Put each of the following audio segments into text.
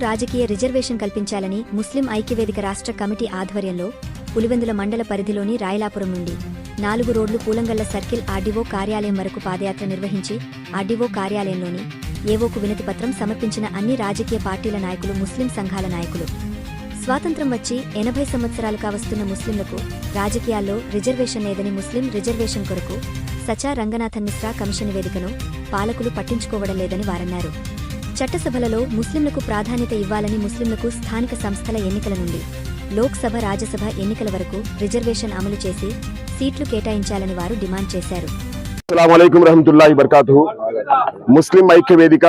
రాజకీయ రిజర్వేషన్ కల్పించాలని ముస్లిం ఐక్యవేదిక రాష్ట్ర కమిటీ ఆధ్వర్యంలో పులివెందుల మండల పరిధిలోని రాయలాపురం నుండి నాలుగు రోడ్లు పూలంగల్ల సర్కిల్ ఆర్డీఓ కార్యాలయం వరకు పాదయాత్ర నిర్వహించి ఆర్డీఓ కార్యాలయంలోని ఏవోకు వినతి పత్రం సమర్పించిన అన్ని రాజకీయ పార్టీల నాయకులు ముస్లిం సంఘాల నాయకులు. స్వాతంత్రం వచ్చి ఎనభై సంవత్సరాలు కావస్తున్న ముస్లింలకు రాజకీయాల్లో రిజర్వేషన్ లేదని ముస్లిం రిజర్వేషన్ కొరకు సచా రంగనాథన్ మిశ్రా కమిషన్ వేదికను పాలకులు పట్టించుకోవడం లేదని వారన్నారు. చట్టసభలలో ముస్లింలకు ప్రాధాన్యత ఇవ్వాలని ముస్లింలకు స్థానిక సంస్థల ఎన్నికల నుండి లోక్సభ రాజ్యసభ ఎన్నికల వరకు రిజర్వేషన్ అమలు చేసి సీట్లు కేటాయించాలని వారు డిమాండ్ చేశారు. ముస్లిం ఐక్య వేదిక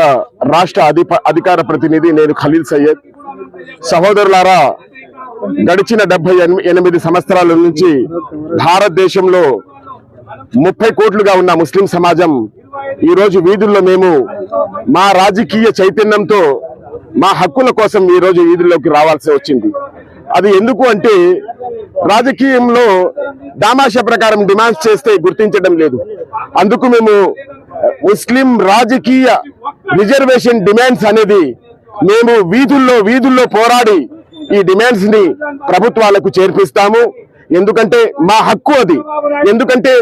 రాష్ట్ర అధిప అధికార ప్రతినిధి నేను ఖలీల్ సయ్యద్. సహోదరులారా గడిచిన డెబ్బై ఎనిమిది సంవత్సరాల నుంచి భారతదేశంలో ముప్పై కోట్లుగా ఉన్న ముస్లిం సమాజం ఈరోజు వీధుల్లో మేము మా రాజకీయ చైతన్యంతో మా హక్కుల కోసం ఈరోజు వీధుల్లోకి రావాల్సి వచ్చింది. అది ఎందుకు అంటే రాజకీయంలో దామాష ప్రకారం డిమాండ్స్ చేస్తే గుర్తించడం లేదు. అందుకు మేము ముస్లిం రాజకీయ రిజర్వేషన్ డిమాండ్స్ అనేది మేము వీధుల్లో వీధుల్లో పోరాడి ఈ డిమాండ్స్ని ప్రభుత్వాలకు చేర్పిస్తాము. ఎందుకంటే మా హక్కు అది. ఎందుకంటే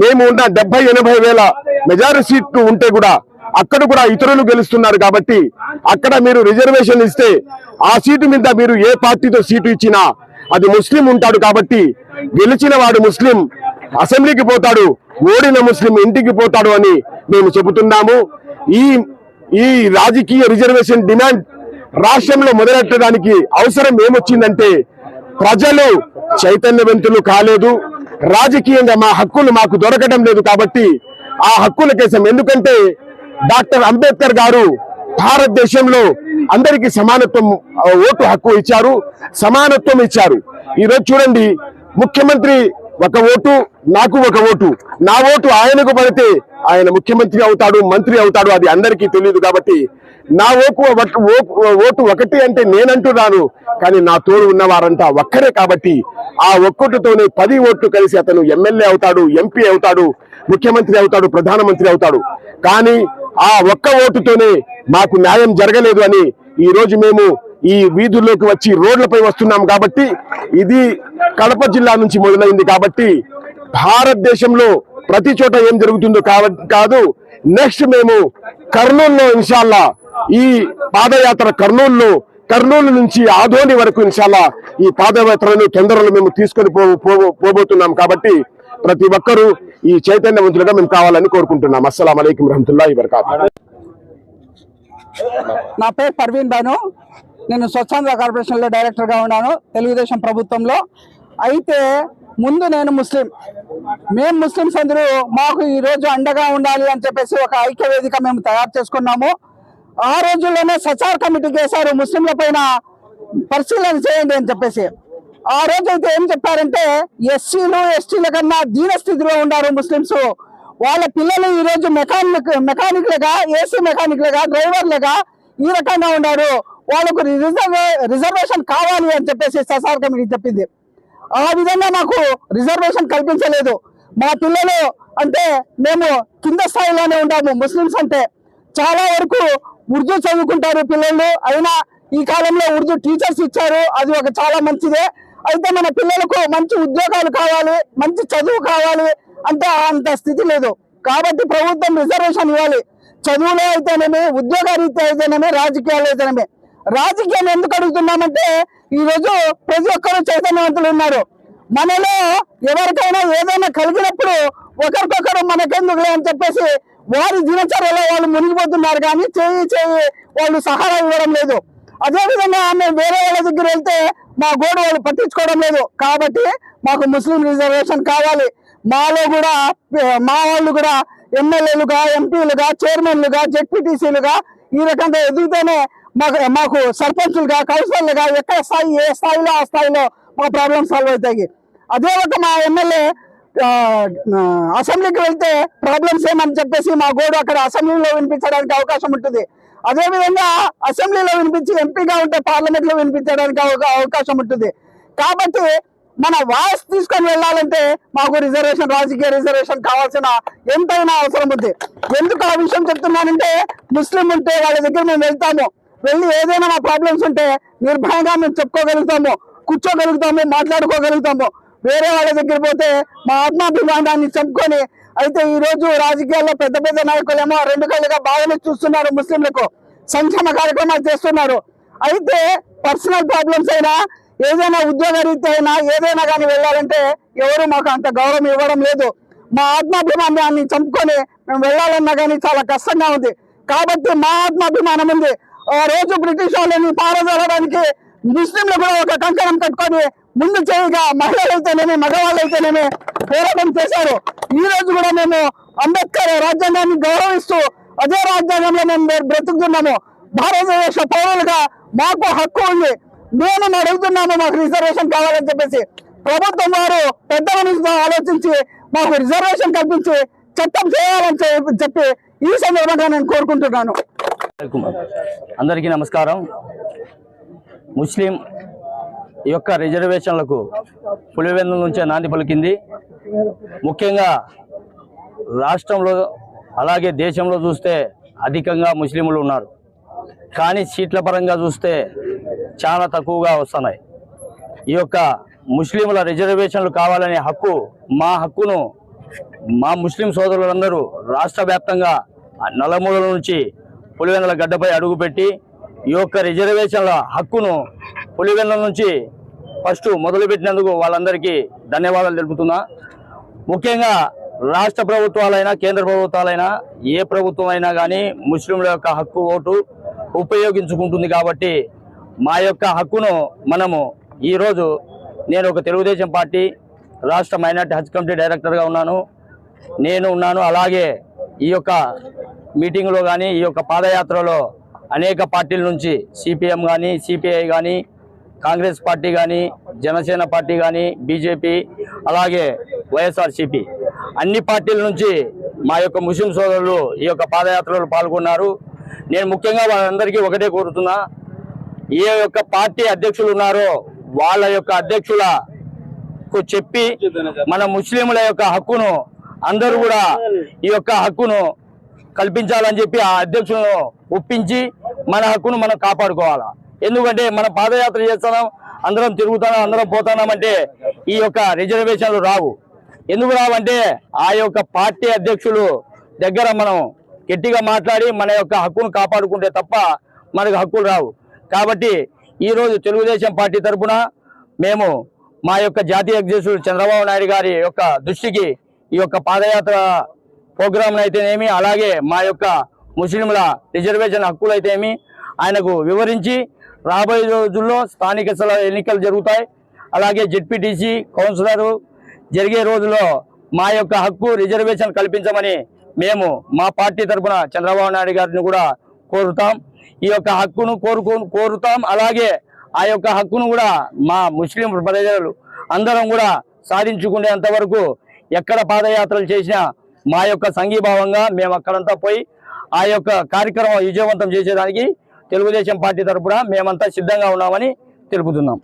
మేము ఉన్న డెబ్బై ఎనభై వేల మెజారిటీ సీట్లు ఉంటే కూడా అక్కడ కూడా ఇతరులు గెలుస్తున్నారు కాబట్టి అక్కడ మీరు రిజర్వేషన్ ఇస్తే ఆ సీటు మీద మీరు ఏ పార్టీతో సీటు ఇచ్చినా అది ముస్లిం ఉంటాడు కాబట్టి గెలిచిన వాడు ముస్లిం అసెంబ్లీకి పోతాడు ఓడిన ముస్లిం ఇంటికి పోతాడు అని మేము చెబుతున్నాము. ఈ ఈ రాజకీయ రిజర్వేషన్ డిమాండ్ రాష్ట్రంలో మొదలెట్టడానికి అవసరం ఏమొచ్చిందంటే ప్రజలు చైతన్యవంతులు కాలేదు. రాజకీయంగా మా హక్కులు మాకు దొరకడం లేదు కాబట్టి ఆ హక్కుల కోసం. ఎందుకంటే డాక్టర్ అంబేద్కర్ గారు భారతదేశంలో అందరికీ సమానత్వం ఓటు హక్కు ఇచ్చారు సమానత్వం ఇచ్చారు. ఈ రోజు చూడండి ముఖ్యమంత్రి ఒక ఓటు నాకు ఒక ఓటు. నా ఓటు ఆయనకు పడితే ఆయన ముఖ్యమంత్రి అవుతాడు మంత్రి అవుతాడు అది అందరికీ తెలియదు కాబట్టి నా ఓపు ఓ- ఓటు ఒకటి అంటే నేనంటున్నాను. కానీ నా తోడు ఉన్నవారంతా ఒక్కరే కాబట్టి ఆ ఒక్కటితోనే పది ఓట్లు కలిసి అతను ఎమ్మెల్యే అవుతాడు ఎంపీ అవుతాడు ముఖ్యమంత్రి అవుతాడు ప్రధానమంత్రి అవుతాడు. కానీ ఆ ఒక్క ఓటుతోనే మాకు న్యాయం జరగలేదు అని ఈరోజు మేము ఈ వీధుల్లోకి వచ్చి రోడ్లపై వస్తున్నాం కాబట్టి ఇది కడప జిల్లా నుంచి మొదలైంది కాబట్టి భారతదేశంలో ప్రతి చోట ఏం జరుగుతుందో కాదు. నెక్స్ట్ మేము కర్నూలులో ఇన్షాల్లా ఈ పాదయాత్ర కర్నూలులో కర్నూలు నుంచి ఆదోని వరకు ఇన్షాల్లా ఈ పాదయాత్రను తొందరలో మేము తీసుకొని పో పోబోతున్నాం కాబట్టి ప్రతి ఒక్కరూ ఈ చైతన్యవంతులుగా మేము కావాలని కోరుకుంటున్నాం. అస్సలం అయికం రహమతుల్లా వరకాతు నా పేరు పర్వీన్ బాను. నేను స్వచ్ఛంద కార్పొరేషన్లో డైరెక్టర్గా ఉన్నాను తెలుగుదేశం ప్రభుత్వంలో. అయితే ముందు నేను ముస్లిం. మేము ముస్లిమ్స్ అందరూ మాకు ఈ రోజు అండగా ఉండాలి అని చెప్పేసి ఒక ఐక్య వేదిక మేము తయారు చేసుకున్నాము. ఆ రోజుల్లోనే సచార్ కమిటీ చేశారు ముస్లింల పైన పరిశీలన చేయండి అని చెప్పేసి. ఆ రోజు అయితే ఏం చెప్పారంటే ఎస్సీలు ఎస్టీల కన్నా దీనస్థితిలో ఉన్నారు ముస్లింస్ వాళ్ళ పిల్లలు ఈ రోజు మెకానిక్ మెకానిక్లుగా ఏసీ మెకానిక్లుగా డ్రైవర్లుగా ఈ రకంగా ఉన్నారు. వాళ్ళకు రిజర్వే రిజర్వేషన్ కావాలి అని చెప్పేసి ససార్ కమిటీ చెప్పింది. ఆ విధంగా మాకు రిజర్వేషన్ కల్పించలేదు. మా పిల్లలు అంటే మేము కింద స్థాయిలోనే ఉంటాము. ముస్లిమ్స్ అంటే చాలా వరకు ఉర్దూ చదువుకుంటారు పిల్లలు. అయినా ఈ కాలంలో ఉర్దూ టీచర్స్ ఇచ్చారు. అది ఒక చాలా మంచిదే. అయితే మన పిల్లలకు మంచి ఉద్యోగాలు కావాలి మంచి చదువు కావాలి అంటే అంత స్థితి లేదు. కాబట్టి ప్రభుత్వం రిజర్వేషన్ ఇవ్వాలి. చదువులో అయితేనేమి ఉద్యోగ రీత్యా అయితేనేమి రాజకీయాలు అయితేనేమి. రాజకీయం ఎందుకు అడుగుతున్నామంటే ఈ రోజు ప్రతి ఒక్కరూ చైతన్యవంతులు ఉన్నారు. మనలో ఎవరికైనా ఏదైనా కలిగినప్పుడు ఒకరికొకరు మనకెందుకులే అని చెప్పేసి వారి దినచర్యలో వాళ్ళు మునిగిపోతున్నారు కానీ చేయి చేయి వాళ్ళు సహాయం ఇవ్వడం లేదు. అదే విధంగా మేము వేరే వాళ్ళ దగ్గర వెళ్తే మా గోడు వాళ్ళు పట్టించుకోవడం లేదు. కాబట్టి మాకు ముస్లిం రిజర్వేషన్ కావాలి. మాలో కూడా మా వాళ్ళు కూడా ఎమ్మెల్యేలుగా ఎంపీలుగా చైర్మన్లుగా జెడ్పీటీసీలుగా ఈ రకంగా ఎదిగితేనే మాకు మాకు సర్పంచులుగా కౌన్సిలర్లుగా ఎక్కడ స్థాయి ఏ స్థాయిలో ఆ స్థాయిలో మా ప్రాబ్లమ్ సాల్వ్ అవుతాయి. అదే ఒక మా ఎమ్మెల్యే అసెంబ్లీకి వెళ్తే ప్రాబ్లమ్స్ ఏమని చెప్పేసి మా గోడు అక్కడ అసెంబ్లీలో వినిపించడానికి అవకాశం ఉంటుంది. అదే విధంగా అసెంబ్లీలో వినిపించి ఎంపీగా ఉంటే పార్లమెంట్లో వినిపించడానికి అవకాశం ఉంటుంది. కాబట్టి మన వాయిస్ తీసుకొని వెళ్ళాలంటే మాకు రిజర్వేషన్ రాజకీయ రిజర్వేషన్ కావాల్సిన ఎంతైనా అవసరం ఉంది. ఎందుకు ఆ విషయం చెప్తున్నానంటే ముస్లిం ఉంటే వాళ్ళ దగ్గర మేము వెళ్తాము. వెళ్ళి ఏదైనా మా ప్రాబ్లమ్స్ ఉంటే నిర్భయంగా మేము చెప్పుకోగలుగుతాము కూర్చోగలుగుతాము మాట్లాడుకోగలుగుతాము. వేరే వాళ్ళ దగ్గర పోతే మా ఆత్మాభిమానాన్ని చంపుకొని అయితే ఈ రోజు రాజకీయాల్లో పెద్ద పెద్ద నాయకులేమో రెండు కళ్ళుగా బాగానే చూస్తున్నారు ముస్లింలకు. సంక్షేమ కార్యక్రమాలు చేస్తున్నారు. అయితే పర్సనల్ ప్రాబ్లమ్స్ అయినా ఏదైనా ఉద్యోగ రీత్యా అయినా ఏదైనా కానీ వెళ్ళాలంటే ఎవరు మాకు అంత గౌరవం ఇవ్వడం లేదు. మా ఆత్మాభిమానాన్ని చంపుకొని మేము వెళ్ళాలన్నా కానీ చాలా కష్టంగా ఉంది. కాబట్టి మా ఆత్మాభిమానం ఉంది. ఆ రోజు బ్రిటిష్ వాళ్ళని పారదోలడానికి ముస్లింలు కూడా ఒక కంకణం కట్టుకొని ముందు చేయగా మహిళలు అయితేనేమి మగవాళ్ళు అయితేనేమి పోరాటం చేశారు. ఈ రోజు కూడా మేము అంబేద్కర్ రాజ్యాంగాన్ని గౌరవిస్తూ అదే రాజ్యాంగంలో మేము బ్రతుకుతున్నాము. భారతదేశ పౌరులుగా మాకు హక్కు ఉంది. మేము అడుగుతున్నాము మాకు రిజర్వేషన్ కావాలని చెప్పేసి. ప్రభుత్వం వారు పెద్ద మనిషితో ఆలోచించి మాకు రిజర్వేషన్ కల్పించి చట్టం చేయాలని చెప్పి- చెప్పి ఈ సందర్భంగా నేను కోరుకుంటున్నాను. అందరికీ నమస్కారం. ముస్లిం ఈ యొక్క రిజర్వేషన్లకు పులివెందుల నుంచే నాంది పలికింది. ముఖ్యంగా రాష్ట్రంలో అలాగే దేశంలో చూస్తే అధికంగా ముస్లింలు ఉన్నారు. కానీ సీట్ల పరంగా చూస్తే చాలా తక్కువగా వస్తున్నాయి. ఈ యొక్క ముస్లింల రిజర్వేషన్లు కావాలనే హక్కు మా హక్కును మా ముస్లిం సోదరులందరూ రాష్ట్ర వ్యాప్తంగా నలుమూలల నుంచి పులివెందుల గడ్డపై అడుగుపెట్టి ఈ యొక్క రిజర్వేషన్ల హక్కును పులివెందుల నుంచి ఫస్ట్ మొదలుపెట్టినందుకు వాళ్ళందరికీ ధన్యవాదాలు తెలుపుతున్నా. ముఖ్యంగా రాష్ట్ర ప్రభుత్వాలైనా కేంద్ర ప్రభుత్వాలైనా ఏ ప్రభుత్వం అయినా కానీ ముస్లింల యొక్క హక్కు ఓటు ఉపయోగించుకుంటుంది కాబట్టి మా యొక్క హక్కును మనము ఈరోజు నేను ఒక తెలుగుదేశం పార్టీ రాష్ట్ర మైనార్టీ హజ్ కమిటీ డైరెక్టర్గా ఉన్నాను. నేను ఉన్నాను. అలాగే ఈ యొక్క మీటింగ్లో కానీ ఈ యొక్క పాదయాత్రలో అనేక పార్టీల నుంచి సిపిఎం కానీ సిపిఐ కానీ కాంగ్రెస్ పార్టీ కానీ జనసేన పార్టీ కానీ బీజేపీ అలాగే వైఎస్ఆర్సిపి అన్ని పార్టీల నుంచి మా యొక్క ముస్లిం సోదరులు ఈ యొక్క పాదయాత్రలో పాల్గొన్నారు. నేను ముఖ్యంగా వాళ్ళందరికీ ఒకటే కోరుతున్నా ఏ యొక్క పార్టీ అధ్యక్షులు ఉన్నారో వాళ్ళ యొక్క అధ్యక్షులకు చెప్పి మన ముస్లింల యొక్క హక్కును అందరూ కూడా ఈ యొక్క హక్కును కల్పించాలని చెప్పి ఆ అధ్యక్షులను ఒప్పించి మన హక్కును మనం కాపాడుకోవాలా. ఎందుకంటే మనం పాదయాత్ర చేస్తున్నాం అందరం తిరుగుతున్నాం అందరం పోతున్నామంటే ఈ యొక్క రిజర్వేషన్లు రావు. ఎందుకు రావంటే ఆ యొక్క పార్టీ అధ్యక్షులు దగ్గర మనం గట్టిగా మాట్లాడి మన యొక్క హక్కును కాపాడుకుంటే తప్ప మనకు హక్కులు రావు. కాబట్టి ఈరోజు తెలుగుదేశం పార్టీ తరఫున మేము మా యొక్క జాతీయ అధ్యక్షుడు చంద్రబాబు నాయుడు గారి యొక్క దృష్టికి ఈ యొక్క పాదయాత్ర ప్రోగ్రామ్ అయితేనేమి అలాగే మా యొక్క ముస్లింల రిజర్వేషన్ హక్కులు అయితేమి ఆయనకు వివరించి రాబోయే రోజుల్లో స్థానిక స్థల ఎన్నికలు జరుగుతాయి. అలాగే జెడ్పీటీసీ కౌన్సిలర్ జరిగే రోజుల్లో మా యొక్క హక్కు రిజర్వేషన్ కల్పించమని మేము మా పార్టీ తరఫున చంద్రబాబు నాయుడు గారిని కూడా కోరుతాం. ఈ యొక్క హక్కును కోరుకు కోరుతాం. అలాగే ఆ యొక్క హక్కును కూడా మా ముస్లిం ప్రజలు అందరం కూడా సాధించుకునేంత వరకు ఎక్కడ పాదయాత్రలు చేసినా మా యొక్క సంఘీభావంగా మేము అక్కడంతా పోయి ఆ యొక్క కార్యక్రమం విజయవంతం చేసేదానికి తెలుగుదేశం పార్టీ తరఫున మేమంతా సిద్ధంగా ఉన్నామని తెలుపుతున్నాం.